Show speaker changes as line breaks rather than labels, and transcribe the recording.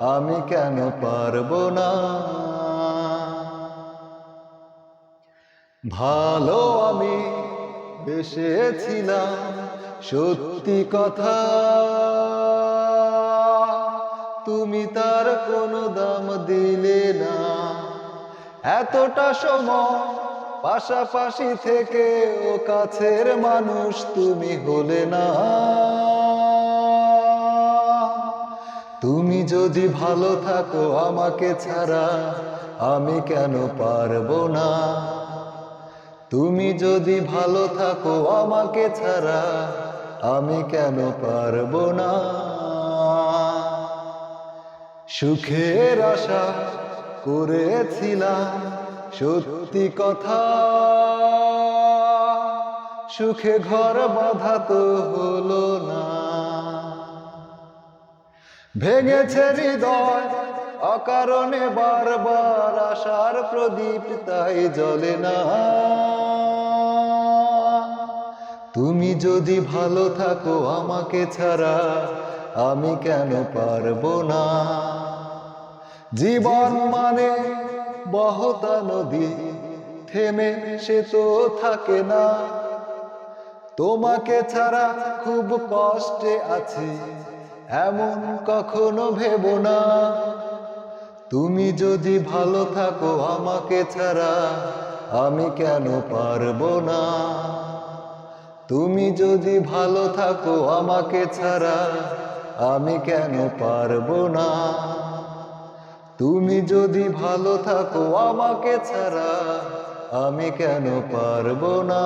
আমি কেন পারব না? ভালো আমি বেসেছিলাম, সত্যি কথা। তুমি তার কোনো দাম দিলে না। এতটা সময় পাশাপাশি থেকে ও কাছের মানুষ তুমি হলে না। তুমি যদি ভালো থাকো আমাকে ছাড়া, আমি কেন পারব না? তুমি যদি ভালো থাকো আমাকে ছাড়া, আমি কেন পারব না? সুখের আশা করেছিলাম, সত্যি কথা। সুখে ঘর বাধা তো হলো না। ভেঙেছে হৃদয়, অকারণে বারবার আশার প্রদীপ তাই জ্বলে না। তুমি যদি ভালো থাকো আমাকে ছাড়া, আমি কেন পারব না? জীবন মানে বহতা নদী, থেমে সে তো থাকে না। তোমাকে ছাড়া খুব কষ্টে আছি এমন কখনো ভেব না। তুমি যদি ভালো থাকো আমাকে ছাড়া, আমি কেন পারব না? তুমি যদি ভালো থাকো আমাকে ছাড়া, আমি কেন পারব না? তুমি যদি ভালো থাকো আমাকে ছাড়া, আমি কেন পারব না?